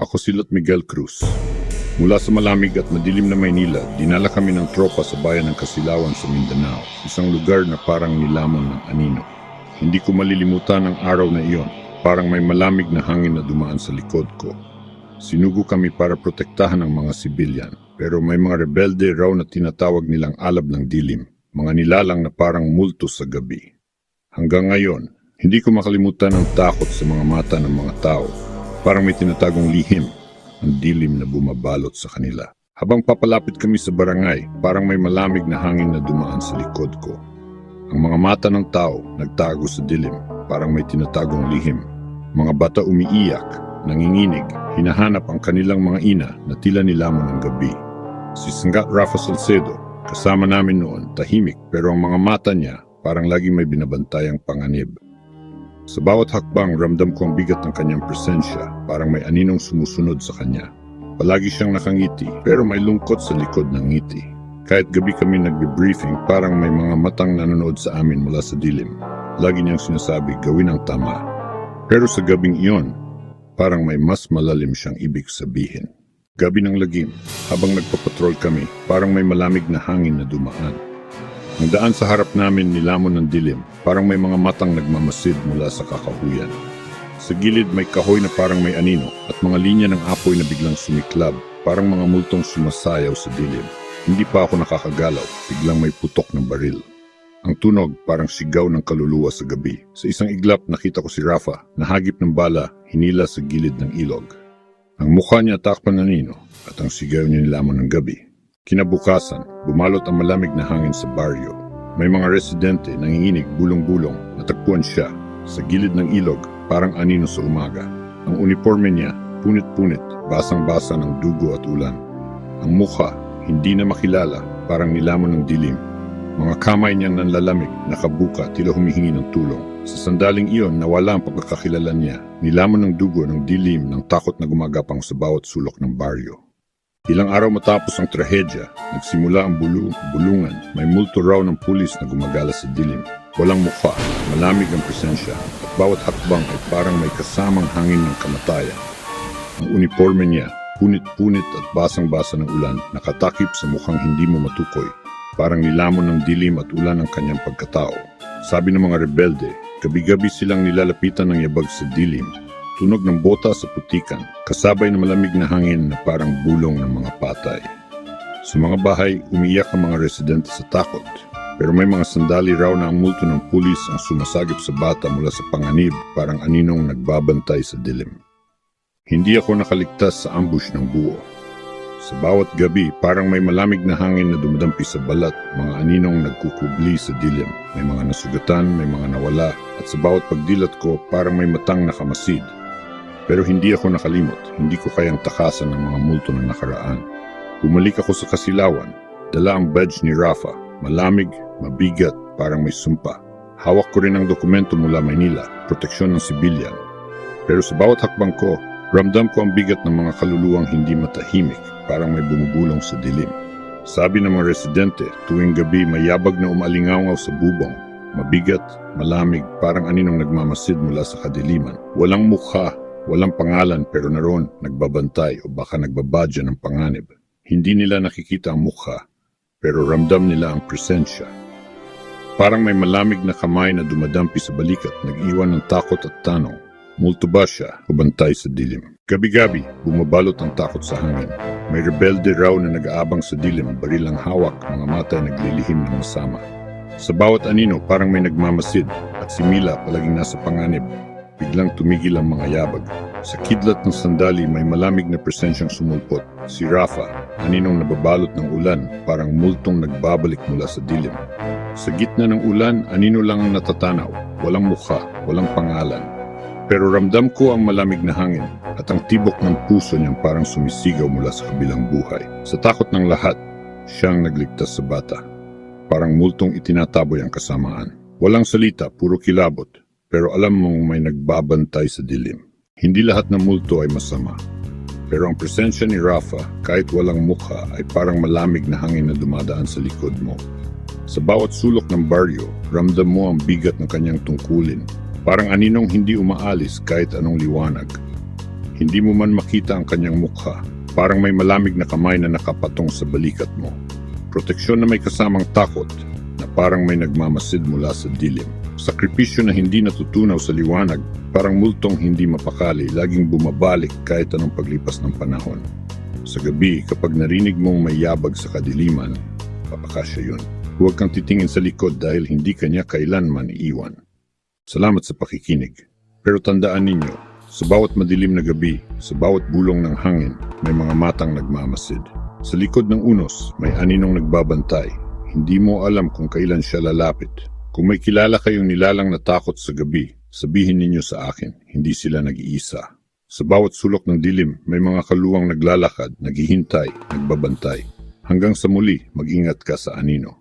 Ako si Lot Miguel Cruz. Mula sa malamig at madilim na Maynila, dinala kami ng tropa sa bayan ng Kasilawan sa Mindanao, isang lugar na parang nilamon ng anino. Hindi ko malilimutan ang araw na iyon, parang may malamig na hangin na dumaan sa likod ko. Sinugo kami para protektahan ang mga sibilyan, pero may mga rebelde raw na tinatawag nilang alab ng dilim, mga nilalang na parang multo sa gabi. Hanggang ngayon, hindi ko makalimutan ang takot sa mga mata ng mga tao. Parang may tinatagong lihim, ang dilim na bumabalot sa kanila. Habang papalapit kami sa barangay, parang may malamig na hangin na dumaan sa likod ko. Ang mga mata ng tao nagtago sa dilim, parang may tinatagong lihim. Mga bata umiiyak, nanginginig, hinahanap ang kanilang mga ina na tila nilamon ng gabi. Si Sangat Rafa Salcedo, kasama namin noon, tahimik pero ang mga mata niya parang laging may binabantayang panganib. Sa bawat hakbang, ramdam ko ang bigat ng kanyang presensya, parang may aninong sumusunod sa kanya. Palagi siyang nakangiti, pero may lungkot sa likod ng ngiti. Kahit gabi kami nagbe-briefing, parang may mga matang nanonood sa amin mula sa dilim. Lagi niyang sinasabi, gawin ang tama. Pero sa gabing iyon, parang may mas malalim siyang ibig sabihin. Gabi ng lagim, habang nagpapatrol kami, parang may malamig na hangin na dumaan. Ang daan sa harap namin nilamon ng dilim, parang may mga matang nagmamasid mula sa kakahuyan. Sa gilid may kahoy na parang may anino at mga linya ng apoy na biglang sumiklab, parang mga multong sumasayaw sa dilim. Hindi pa ako nakakagalaw, biglang may putok ng baril. Ang tunog parang sigaw ng kaluluwa sa gabi. Sa isang iglap nakita ko si Rafa, nahagip ng bala, hinila sa gilid ng ilog. Ang mukha niya takpan na nino at ang sigaw niya nilamon ng gabi. Kinabukasan, bumalot ang malamig na hangin sa baryo. May mga residente nanginginig bulong-bulong, natagpuan siya sa gilid ng ilog parang anino sa umaga. Ang uniforme niya, punit-punit, basang-basa ng dugo at ulan. Ang mukha, hindi na makilala, parang nilamon ng dilim. Mga kamay niyang nanlalamig, nakabuka, tila humihingi ng tulong. Sa sandaling iyon, nawala ang pagkakakilala niya. Nilamon ng dugo ng dilim ng takot na gumagapang sa bawat sulok ng baryo. Ilang araw matapos ang trahedya, nagsimula ang bulu, bulungan. May multo raw ng pulis na gumagala sa dilim. Walang mukha, malamig ang presensya, at bawat hakbang ay parang may kasamang hangin ng kamatayan. Ang uniforme niya, punit-punit at basang-basa ng ulan, nakatakip sa mukhang hindi mo matukoy. Parang nilamon ng dilim at ulan ang kanyang pagkatao. Sabi ng mga rebelde, gabi-gabi silang nilalapitan ng yabag sa dilim, tunog ng bota sa putikan, kasabay ng malamig na hangin na parang bulong ng mga patay. Sa mga bahay, umiyak ang mga residente sa takot, pero may mga sandali raw na ang multo ng pulis ang sumasagip sa bata mula sa panganib parang aninong nagbabantay sa dilim. Hindi ako nakaligtas sa ambush ng buo. Sa bawat gabi, parang may malamig na hangin na dumadampi sa balat, mga aninong nagkukubli sa dilim. May mga nasugatan, may mga nawala, at sa bawat pagdilat ko, parang may matang nakamasid. Pero hindi ako nakalimot, hindi ko kayang takasan ng mga multo na nakaraan. Bumalik ako sa kasilawan, dala ang badge ni Rafa, malamig, mabigat, parang may sumpa. Hawak ko rin ang dokumento mula Maynila, proteksyon ng sibilyan. Pero sa bawat hakbang ko, ramdam ko ang bigat ng mga kaluluwang hindi matahimik, parang may bumubulong sa dilim. Sabi ng mga residente, tuwing gabi mayabag na umalingaw sa bubong. Mabigat, malamig, parang aninong nagmamasid mula sa kadiliman. Walang mukha, walang pangalan pero naroon nagbabantay o baka nagbabadya ng panganib. Hindi nila nakikita ang mukha, pero ramdam nila ang presensya. Parang may malamig na kamay na dumadampi sa balikat, nag-iwan ng takot at tanong. Multo ba siya o bantay sa dilim? Gabi-gabi, bumabalot ang takot sa hangin. May rebelde raw na nag-aabang sa dilim, barilang hawak, mga mata naglilihim ng masama. Sa bawat anino, parang may nagmamasid at si Mila palaging nasa panganib. Biglang tumigil ang mga yabag. Sa kidlat ng sandali, may malamig na presensyang sumulpot. Si Rafa, aninong nababalot ng ulan, parang multong nagbabalik mula sa dilim. Sa gitna ng ulan, anino lang ang natatanaw. Walang mukha, walang pangalan. Pero ramdam ko ang malamig na hangin at ang tibok ng puso niyang parang sumisigaw mula sa kabilang buhay. Sa takot ng lahat, siyang nagligtas sa bata. Parang multong itinataboy ang kasamaan. Walang salita, puro kilabot. Pero alam mong may nagbabantay sa dilim. Hindi lahat ng multo ay masama. Pero ang presensya ni Rafa, kahit walang mukha, ay parang malamig na hangin na dumadaan sa likod mo. Sa bawat sulok ng baryo, ramdam mo ang bigat ng kanyang tungkulin. Parang aninong hindi umaalis kahit anong liwanag. Hindi mo man makita ang kanyang mukha. Parang may malamig na kamay na nakapatong sa balikat mo. Proteksyon na may kasamang takot na parang may nagmamasid mula sa dilim. Sakripisyo na hindi natutunaw sa liwanag, parang multong hindi mapakali, laging bumabalik kahit anong paglipas ng panahon. Sa gabi, kapag narinig mong may yabag sa kadiliman, papakasya yun. Huwag kang titingin sa likod dahil hindi kanya kailanman iiwan. Salamat sa pakikinig. Pero tandaan ninyo, sa bawat madilim na gabi, sa bawat bulong ng hangin, may mga matang nagmamasid. Sa likod ng unos, may aninong nagbabantay. Hindi mo alam kung kailan siya lalapit. Kung may kilala kayong nilalang na takot sa gabi, sabihin ninyo sa akin, hindi sila nag-iisa. Sa bawat sulok ng dilim, may mga kaluwang naglalakad, naghihintay, nagbabantay. Hanggang sa muli, mag-ingat ka sa anino.